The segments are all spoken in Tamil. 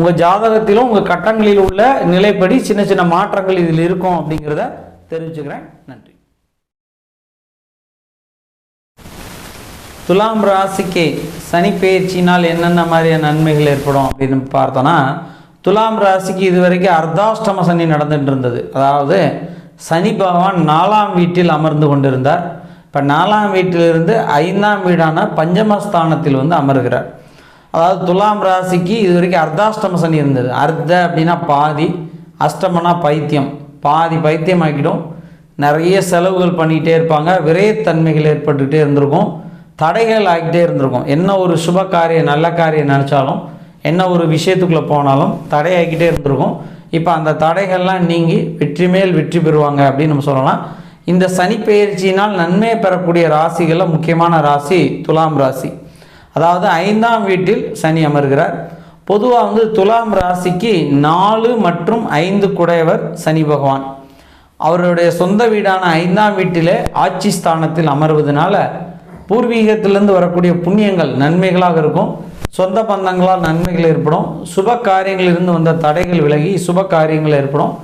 உங்கள் ஜாதகத்திலும் உங்கள் கட்டங்களில் உள்ள நிலைப்படி சின்ன சின்ன மாற்றங்கள் இதில் இருக்கும் அப்படிங்கிறத தெரிவிச்சுக்கிறேன் நன்றி. துலாம் ராசிக்கு சனி பயிற்சினால் என்னென்ன மாதிரியான நன்மைகள் ஏற்படும் அப்படின்னு பார்த்தோன்னா துலாம் ராசிக்கு இதுவரைக்கும் அர்த்தாஷ்டம சனி நடந்துட்டு இருந்தது. அதாவது சனி பகவான் நாலாம் வீட்டில் அமர்ந்து கொண்டிருந்தார். இப்போ நாலாம் வீட்டிலிருந்து ஐந்தாம் வீடான பஞ்சமஸ்தானத்தில் வந்து அமர்கிறார். அதாவது துலாம் ராசிக்கு இது வரைக்கும் அர்த்தாஷ்டம சனி இருந்தது. அர்த்த அப்படின்னா பாதி அஷ்டமனா பைத்தியம். பாதி பைத்தியம் ஆக்கிடும் நிறைய செலவுகள் பண்ணிகிட்டே இருப்பாங்க. விரயத்தன்மைகள் ஏற்பட்டுக்கிட்டே இருந்திருக்கும். தடைகள் ஆகிட்டே இருந்திருக்கும். என்ன ஒரு சுப காரியம் நல்ல காரியம் நினச்சாலும் என்ன ஒரு விஷயத்துக்குள்ளே போனாலும் தடையாகிக்கிட்டே இருந்திருக்கும். இப்போ அந்த தடைகள்லாம் நீங்கி வெற்றி மேல் வெற்றி பெறுவாங்க அப்படின்னு நம்ம சொல்லலாம். இந்த சனி பெயர்ச்சியினால் நன்மை பெறக்கூடிய ராசிகளில் முக்கியமான ராசி துலாம் ராசி. அதாவது ஐந்தாம் வீட்டில் சனி அமர்கிறார். பொதுவாக வந்து துலாம் ராசிக்கு நாலு மற்றும் ஐந்து குடையவர் சனி பகவான். அவருடைய சொந்த வீடான ஐந்தாம் வீட்டிலே ஆட்சி ஸ்தானத்தில் அமர்வதனால பூர்வீகத்திலிருந்து வரக்கூடிய புண்ணியங்கள் நன்மைகளாக இருக்கும். சொந்த பந்தங்களால் நன்மைகள் ஏற்படும். சுப காரியங்களிலிருந்து வந்த தடைகள் விலகி சுப காரியங்கள் ஏற்படும்.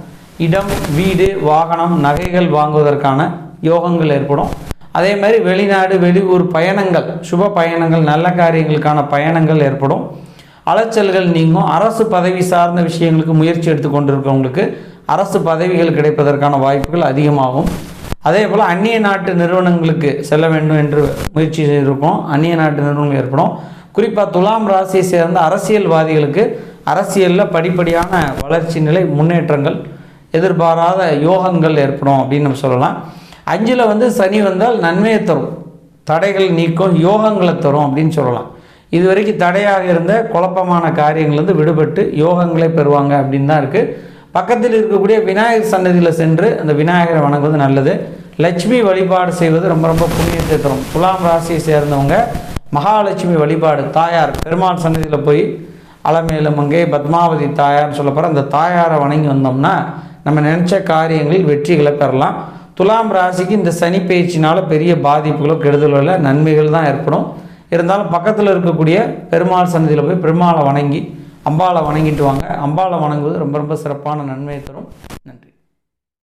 இடம் வீடு வாகனம் நகைகள் வாங்குவதற்கான யோகங்கள் ஏற்படும். அதே மாதிரி வெளிநாடு வெளியூர் பயணங்கள் சுப பயணங்கள் நல்ல காரியங்களுக்கான பயணங்கள் ஏற்படும். அலைச்சல்கள் நீங்கும். அரசு பதவி சார்ந்த விஷயங்களுக்கு முயற்சி எடுத்து கொண்டிருக்கவங்களுக்கு அரசு பதவிகள் கிடைப்பதற்கான வாய்ப்புகள் அதிகமாகும். அதே போல் அந்நிய நாட்டு நிறுவனங்களுக்கு செல்ல வேண்டும் என்று முயற்சி செய்திருப்போம். அந்நிய நாட்டு நிறுவனங்கள் ஏற்படும். குறிப்பாக துலாம் ராசியை சேர்ந்த அரசியல்வாதிகளுக்கு அரசியலில் படிப்படியான வளர்ச்சி நிலை முன்னேற்றங்கள் எதிர்பாராத யோகங்கள் ஏற்படும் அப்படின்னு நம்ம சொல்லலாம். அஞ்சில் வந்து சனி வந்தால் நன்மையை தரும். தடைகள் நீக்கும் யோகங்களை தரும் அப்படின்னு சொல்லலாம். இது வரைக்கும் தடையாக இருந்த குழப்பமான காரியங்கள்லேருந்து விடுபட்டு யோகங்களை பெறுவாங்க அப்படின்னு தான் இருக்குது பக்கத்தில் இருக்கக்கூடிய விநாயகர் சன்னதியில் சென்று அந்த விநாயகரை வணங்குவது நல்லது. லட்சுமி வழிபாடு செய்வது ரொம்ப ரொம்ப புண்ணியத்தை தரும். துலாம் ராசியை சேர்ந்தவங்க மகாலட்சுமி வழிபாடு தாயார் பெருமாள் சன்னதியில் போய் அலமேலும் அங்கே பத்மாவதி தாயார்னு சொல்லப்போகிற அந்த தாயாரை வணங்கி வந்தோம்னா நம்ம நினச்ச காரியங்களில் வெற்றிகளை பெறலாம். துலாம் ராசிக்கு இந்த சனி பயிற்சினால் பெரிய பாதிப்புகளோ கெடுதலோ இல்லை நன்மைகள் தான் ஏற்படும். இருந்தாலும் பக்கத்தில் இருக்கக்கூடிய பெருமாள் சன்னதியில் போய் பெருமாளை வணங்கி அம்பாளை வணங்கிட்டு வாங்க. அம்பாளை வணங்குவது ரொம்ப ரொம்ப சிறப்பான நன்மையை தரும். நன்றி.